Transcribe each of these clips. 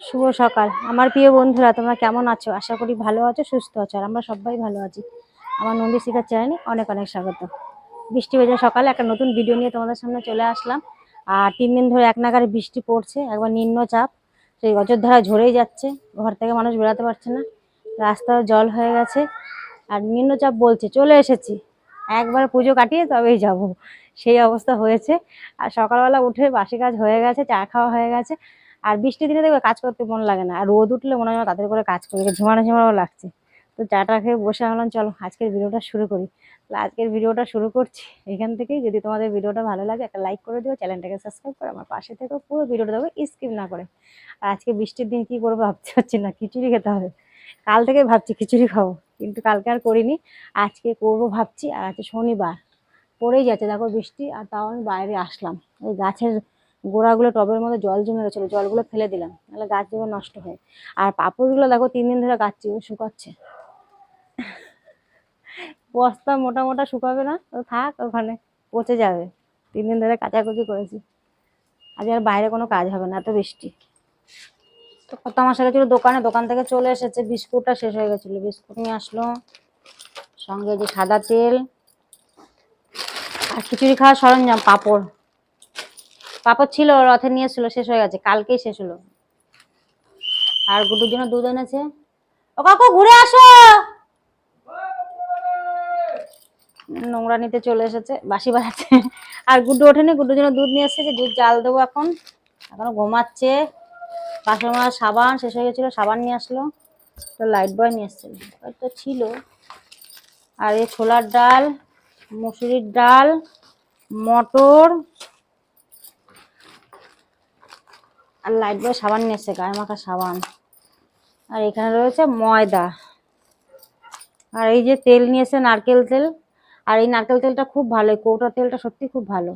শুভ সকাল। আমার প্রিয় বন্ধুরা, তোমরা কেমন আছো? আশা করি ভালো আছো, সুস্থ আছো, আর আমরা সবাই ভালো আছি। আমার নন্দী শিখার চ্যানেলে অনেক অনেক স্বাগত। বৃষ্টি ভেজা সকালে একটা নতুন ভিডিও নিয়ে তোমাদের সামনে চলে আসলাম। আর তিন দিন ধরে এক নাগারে বৃষ্টি পড়ছে, একবার নিম্নচাপ সেই অযোধ্যায় ঝরেই যাচ্ছে, ঘর থেকে মানুষ বেরোতে পারছে না। রাস্তায় জল হয়ে গেছে, আর নিম্নচাপ বলছে, চলে এসেছি। একবার পুজো কাটিয়ে তবেই যাব। সেই অবস্থা হয়েছে। আর সকালবেলা উঠে বাসি কাজ হয়ে গেছে, চা খাওয়া হয়ে গেছে। আর বৃষ্টির দিনে দেখবে কাজ করতে মন লাগে না। আর রোদ উঠলে মনে হয় তাদের করে কাজ করি ঝিমানো ঝিমানো লাগছে। তো চাটা খেয়ে বসে হলাম চলো আজকের ভিডিওটা শুরু করি। তাহলে আজকের ভিডিওটা শুরু করছি এখান থেকেই যদি তোমাদের ভিডিওটা ভালো লাগে, একটা লাইক করে দিও, চ্যানেলটাকে সাবস্ক্রাইব করে আমার পাশে থেকে। পুরো ভিডিওটা দেখো স্কিপ না করে। আর আজকে বৃষ্টির দিন কী করব ভাবতে পারছি না, খিচুড়ি খেতে হবে। কাল থেকে ভাবছি খিচুড়ি খাব, কিন্তু কালকে আর করিনি। আজকে করব ভাবছি, আর আজকে শনিবার। পড়েই যাচ্ছে, দেখো বৃষ্টি, আর তাও আমি বাইরে আসলাম। ওই গাছের গোড়াগুলো টবের মধ্যে জল জমে গেছিল, জলগুলো ফেলে দিলাম, নাহলে গাছ যেমন নষ্ট হয়। আর পাপড়গুলো দেখো তিন দিন ধরে গাছ চিপে শুকাচ্ছে। বস্তা মোটা মোটা শুকাবে না, তো থাক, ওখানে পচে যাবে। তিন দিন ধরে কাচাকুচি করেছি। আজ আর বাইরে কোনো কাজ হবে না, এত বৃষ্টি। তো কত মাসে গেছিল দোকানে, দোকান থেকে চলে এসেছে, বিস্কুটটা শেষ হয়ে গেছিল। বিস্কুট নিয়ে আসলো, সঙ্গে যে সাদা তেল আর খিচুড়ি খাওয়ার সরঞ্জাম, পাঁপড়। পাঁপড় ছিল, রথে নিয়ে এসেছিল শেষ হয়ে গেছে, কালকেই শেষ হলো। আর গুডুর জন্য দুধ এনেছে। ও কাকু, ঘুরে আসো! নোংরা নিতে চলে এসেছে বাসি বাড়াচ্ছে আর গুড্ডু ওঠেনি, গুড্ডুর জন্য দুধ নিয়ে এসেছে দুধ জাল দেবো এখন। এখনও ঘুমাচ্ছে। পাশের মার সাবান, শেষ হয়ে গেছিল, সাবান নিয়ে আসলো। তো লাইট বয় নিয়ে এসেছিল তো ছিল। আর এই ছোলার ডাল, মুসুরির ডাল, মটর আর লাইট বয় সাবান নিয়ে এসছে গায়ে মাখা সাবান। আর এখানে রয়েছে ময়দা। আর এই যে তেল নিয়েছে নারকেল তেল, আর এই নারকেল তেলটা খুব ভালো, এই কৌটা তেলটা সত্যি খুব ভালো।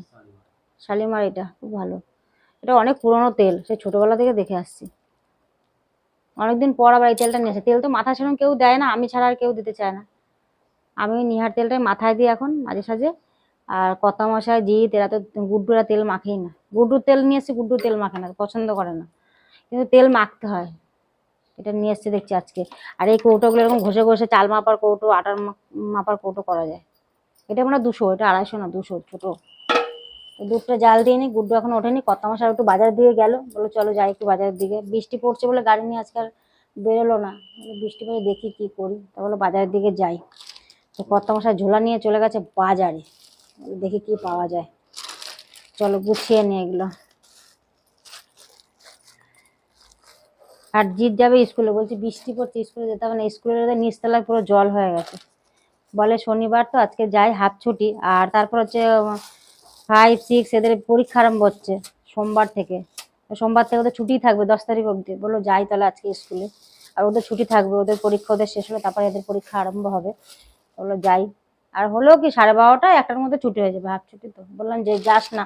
শালিমার এটা খুব ভালো। এটা অনেক পুরনো তেল, সে ছোটবেলা থেকে দেখে আসছি। অনেকদিন পর আবার এই তেলটা নিয়েছে। তেল তো মাথা সেরকম কেউ দেয় না, আমি ছাড়া আর কেউ দিতে চায় না। আমি নিহার তেলটাই মাথায় দিই এখন, মাঝে সাঝে। আর কত মশাই জিৎ এরা তো গুড্ডুরা তেল মাখেই না। গুড্ডুর তেল নিয়ে এসে গুড্ডু তেল মাখে না, পছন্দ করে না। কিন্তু তেল মাখতে হয়। এটা নিয়ে এসছে দেখছি আজকে। আর এই কৌটোগুলো এরকম ঘষে ঘষে চাল মাপার কৌটো, আটার মাপার কৌটো করা যায়। এটা মানে দুশো, এটা আড়াইশো না, দুশো, ছোটো। দুধটা জাল দিয়ে নি, গুড্ডু এখন ওঠেনি। কত মাস একটু বাজার দিয়ে গেল। বলো চলো যাই একটু বাজারের দিকে। বৃষ্টি পড়ছে বলে গাড়ি নিয়ে আজকাল বেরোলো না। বৃষ্টি পড়ে দেখি কি করি? তা বলো বাজারের দিকে যাই। তো কত ঝোলা নিয়ে চলে গেছে বাজারে। দেখি কি পাওয়া যায়। চলো গুছিয়ে নিয়ে এগুলো। আর জিৎ যাবে স্কুলে, বলছি বৃষ্টি পড়ছে, স্কুলে যেতে হবে না। স্কুলের নিচতলায় পুরো জল হয়ে গেছে। বলে শনিবার তো, আজকে যাই, হাফ ছুটি। আর তারপর হচ্ছে ফাইভ সিক্স এদের পরীক্ষা আরম্ভ হচ্ছে সোমবার থেকে। সোমবার থেকে ওদের ছুটি থাকবে, দশ তারিখ অবধি। বলল, যাই তাহলে আজকে স্কুলে। আর ওদের ছুটি থাকবে, ওদের পরীক্ষা ওদের শেষ হলে তারপরে এদের পরীক্ষা আরম্ভ হবে। বলল, যাই। আর হলো কি সাড়ে বারোটা একটার মধ্যে ছুটি হয়ে যাবে হাফ ছুটি তো। বললাম যে যাস না।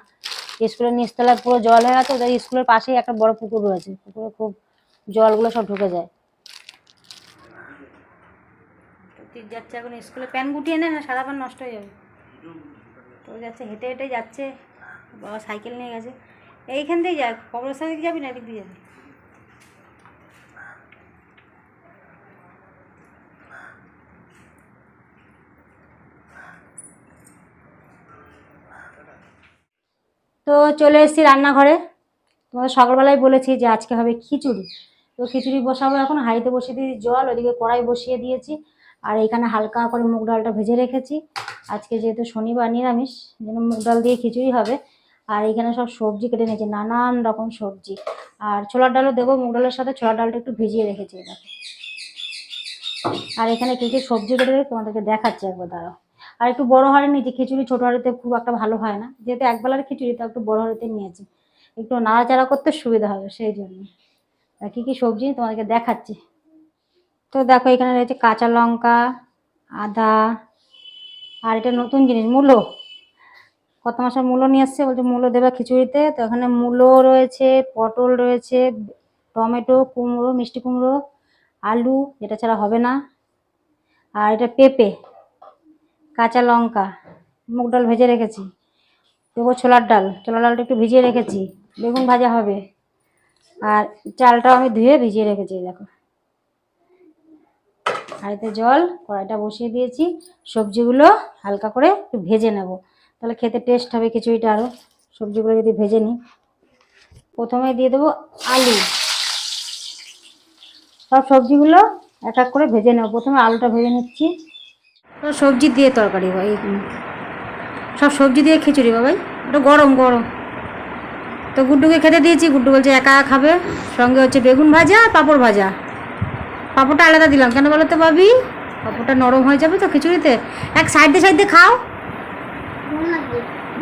স্কুলের নিচতলায় পুরো জল হয়ে গেছে ওদের স্কুলের পাশেই একটা বড় পুকুর রয়েছে। পুকুরে খুব জলগুলো সব ঢুকে যায়। যাচ্ছে এখন স্কুলে। প্যান গুটিয়ে নে, না সাদা প্যান নষ্ট হয়ে যাবে। তো যাচ্ছে, হেঁটে হেঁটে যাচ্ছে। বাবা সাইকেল নিয়ে গেছে। এইখান থেকে যা কবরস্থান দিকে যাবি না এদিক দিয়ে যাবি? তো চলে এসেছি রান্নাঘরে। তোমাদের সকালবেলায় বলেছি যে আজকে হবে খিচুড়ি। তো খিচুড়ি বসাবো এখন, হাঁড়িতে বসিয়ে দিয়েছি জল, ওদিকে কড়াই বসিয়ে দিয়েছি। আর এখানে হালকা করে মুগ ডালটা ভেজে রেখেছি। আজকে যেহেতু শনিবার নিরামিষ, যেন মুগ ডাল দিয়ে খিচুড়ি হবে। আর এখানে সব সবজি কেটে নিয়েছি, নানান রকম সবজি। আর ছোলার ডালও দেবো, মুগ ডালের সাথে ছোলার ডালটা একটু ভিজিয়ে রেখেছি এটাকে আর এখানে কী কী সবজি কেটে তোমাদেরকে দেখাচ্ছি একবার, দাঁড়াও। আর একটু বড় হাঁড়ি নিয়েছি খিচুড়ি ছোটো হাঁড়িতে খুব একটা ভালো হয় না। যেহেতু একবেলার খিচুড়ি তো একটু বড় হাঁড়িতে নিয়েছি। একটু নাড়াচাড়া করতে সুবিধা হবে সেই জন্য। কী কী সবজি তোমাদেরকে দেখাচ্ছি। তো দেখো, এখানে রয়েছে কাঁচা লঙ্কা, আদা, আর এটা নতুন জিনিস, মূলো। কত মাসের মূলো নিয়ে আসছে বলছে মূলো দেবে খিচুড়িতে। তো এখানে মূলো রয়েছে, পটল রয়েছে, টমেটো, কুমড়ো, মিষ্টি কুমড়ো, আলু, যেটা ছাড়া হবে না। আর এটা পেঁপে। কাঁচা লঙ্কা, মুগ ডাল ভেজে রেখেছি। দেবো ছোলার ডাল, ছোলার ডালটা একটু ভিজিয়ে রেখেছি, বেগুন ভাজা হবে। আর চালটাও আমি ধুয়ে ভিজিয়ে রেখেছি দেখো। হাঁড়িতে জল, কড়াইটা বসিয়ে দিয়েছি, সবজিগুলো হালকা করে একটু ভেজে নেব। তাহলে খেতে টেস্ট হবে খিচুড়িটা আরও সবজিগুলো যদি ভেজে নিই। প্রথমে দিয়ে দেবো আলু। সব সবজিগুলো এক এক করে ভেজে নেব। প্রথমে আলুটা ভেজে নিচ্ছি। সবজি দিয়ে তরকারি হয় সব সবজি দিয়ে খিচুড়ি বাবাই ওটা গরম গরম। তো গুড্ডুকে খেতে দিয়েছি গুড্ডু বলছে একা একা খাবে। সঙ্গে হচ্ছে বেগুন ভাজা আর পাঁপড় ভাজা। পাঁপড়টা আলাদা দিলাম। কেন বলো তো ভাবি? পাঁপড়টা নরম হয়ে যাবে তো খিচুড়িতে। এক সাইড দিয়ে সাইড দিয়ে খাও।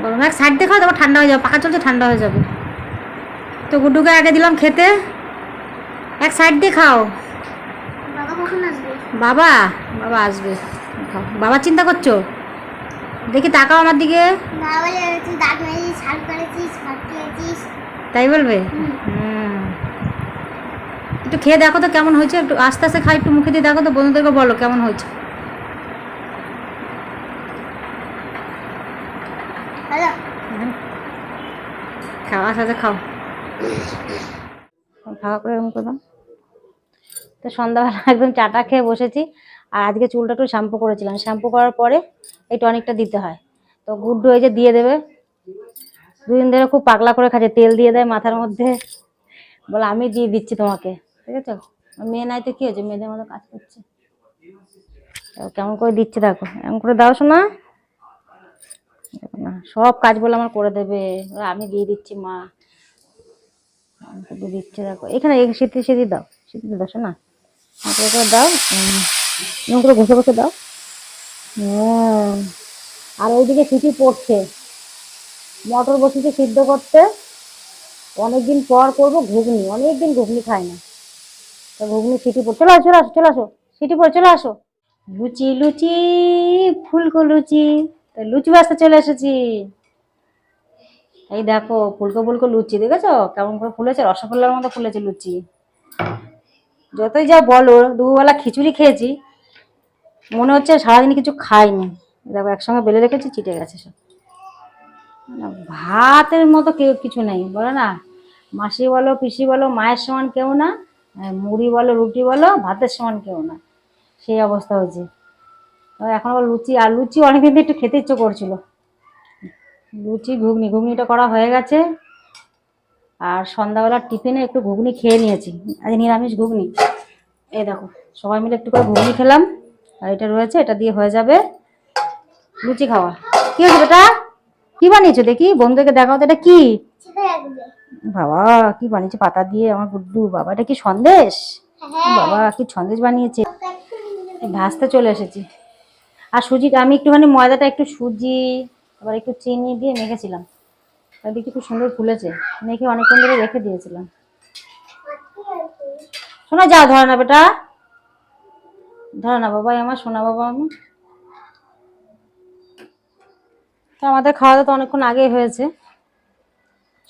গরম এক সাইড দিয়ে খাও তারপর ঠান্ডা হয়ে যাবে। পাকা চলছে ঠান্ডা হয়ে যাবে। তো গুড্ডুকে আগে দিলাম খেতে। এক সাইড দিয়ে খাও। বাবা বাবা বাবা আসবে। খাও বাবা চিন্তা করছ? দেখি তাকাও আমার দিকে। তুই বলবে? একটু খেয়ে দেখো তো কেমন হয়েছে একটু আস্তে আস্তে খাই একটু মুখে দিয়ে দেখো তো বন্ধুদেরকে বলো কেমন হয়েছে। খাওয়ার সাথে খাও ফাঁকা করে এরকম করলাম। তো সন্ধ্যাবেলা একদম চাটা খেয়ে বসেছি। আর আজকে চুলটা একটু শ্যাম্পু করেছিলাম। শ্যাম্পু করার পরে এই টনিকটা দিতে হয়। তো গুড্ডু এই যে দিয়ে দেবে। দুদিন ধরে খুব পাগলা করে খাচ্ছে, তেল দিয়ে দেয় মাথার মধ্যে। বলে, আমি দিয়ে দিচ্ছি তোমাকে। ঠিক আছে? মেয়ে নাই তো কি হয়েছে? মেয়েদের মতো কাজ করছে। কেমন করে দিচ্ছে দেখো। এমন করে দাও শোনা না, সব কাজ বলে আমার করে দেবে। আমি দিয়ে দিচ্ছি, মা। দিচ্ছে, দেখো। এখানে সিদ্ধি সিদ্ধি দাও। সিদ্ধি দাও শোনা করে দাও। এরকম করে ঘষে ঘষে দাও। হ্যাঁ। আর ওইদিকে সিটি পড়ছে। মটর বসিতে সিদ্ধ করতে অনেকদিন পর করব ঘুগনি। অনেকদিন ঘুগনি খাই না। তো ঘুগনি সিটি পড় চলে আসো চলে আসো চলে আসো। সিটি পড়ে, চলে আসো। লুচি লুচি, ফুলকো লুচি। তো লুচি বাসতে চলে এসেছি। এই দেখো, ফুলকো ফুলকো লুচি, দেখেছ? কেমন করে ফুলেছে? রসগোল্লার মতো ফুলেছে লুচি। যতই যা বলো, দুবেলা খিচুড়ি খেয়েছি, মনে হচ্ছে সারাদিন কিছু খাইনি। দেখো, একসঙ্গে বেলে রেখেছি, চিটে গেছে সব। ভাতের মতো কেউ কিছু নেই, বলো না। মাসি বলো, পিসি বলো, মায়ের সমান কেউ না মুড়ি বলো, রুটি বলো, ভাতের সমান কেউ না। সেই অবস্থা হয়েছে। এখন আবার লুচি, আর লুচি অনেকদিন একটু খেতে ইচ্ছে করছিল। লুচি, ঘুগনি, ঘুগনিটা করা হয়ে গেছে। আর সন্ধ্যাবেলার টিফিনে একটু ঘুগনি খেয়ে নিয়েছি। আজ নিরামিষ ঘুগনি। এই দেখো, সবাই মিলে একটু করে ঘুগনি খেলাম। আর এটা রয়েছে, এটা দিয়ে হয়ে যাবে লুচি খাওয়া। কি হয়েছে বেটা? কি বানিয়েছো দেখি, বন্ধুকে দেখাও তো, এটা কি? বাবা, কি বানিয়েছে পাতা দিয়ে, আমার গুড্ডু। বাবা, এটা কি সন্দেশ? বাবা, কি সন্দেশ বানিয়েছে। ভাজতে চলে এসেছি। আর সুজি, আমি একটুখানি ময়দাটা একটু সুজি, আবার একটু চিনি দিয়ে মেখেছিলাম। দেখি খুব সুন্দর ফুলেছে। মেখে অনেকক্ষণ ধরে রেখে দিয়েছিলাম। শোনা যা ধরে না বেটা। ধরে না বাবাই আমার সোনা বাবা আমার তো আমাদের খাওয়া দাওয়া তো অনেকক্ষণ আগেই হয়েছে।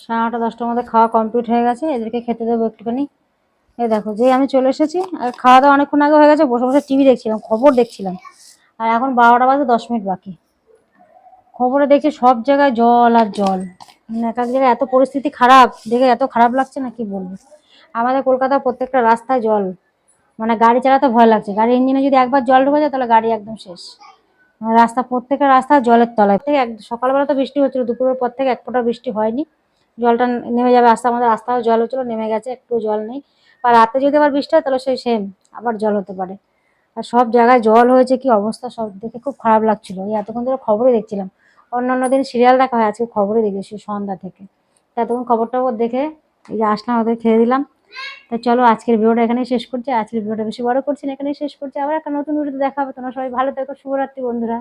সাড়ে নটা, দশটার মধ্যে খাওয়া কমপ্লিট হয়ে গেছে। এদেরকে খেতে দেবো একটুখানি। এই দেখো যে আমি চলে এসেছি, আর খাওয়া দাওয়া অনেকক্ষণ আগে হয়ে গেছে, বসে বসে টিভি দেখছিলাম, খবর দেখছিলাম। আর এখন বারোটা বাজে, দশ মিনিট বাকি। খবরে দেখছি সব জায়গায় জল আর জল। এক এক জায়গায় এত পরিস্থিতি খারাপ, দেখে এত খারাপ লাগছে না কি বলব? আমাদের কলকাতার প্রত্যেকটা রাস্তায় জল। মানে গাড়ি চালাতে ভয় লাগছে। গাড়ির ইঞ্জিনে যদি একবার জল ঢুকে যায়, তাহলে গাড়ি একদম শেষ। মানে রাস্তা, প্রত্যেকটা রাস্তা জলের তলায়। থেকে এক, সকালবেলা তো বৃষ্টি হচ্ছিল, দুপুরের পর থেকে এক ফোঁটা বৃষ্টি হয়নি। জলটা নেমে যাবে আস্তে আমাদের রাস্তাও জল হচ্ছিল, নেমে গেছে একটু জল নেই। বা রাতে যদি আবার বৃষ্টি হয়, তাহলে সেই সেম আবার জল হতে পারে। আর সব জায়গায় জল হয়েছে, কি অবস্থা সব দেখে খুব খারাপ লাগছিল। এই এতক্ষণ ধরে খবরে দেখছিলাম। অন্যান্য দিন সিরিয়াল দেখা হয়, আজকে খবরে দেখেছি সন্ধ্যা থেকে। তা তখন খবরটা দেখে এই যে আসলাম, ওদের খেয়ে দিলাম। তা চলো, আজকের ভিডিওটা এখানেই শেষ করছি। আজকের ভিডিওটা বেশি বড় করছি না, এখানেই শেষ করছি। আবার একটা নতুন ভিডিওতে দেখা হবে তোমরা সবাই ভালো থেকো, শুভরাত্রি বন্ধুরা।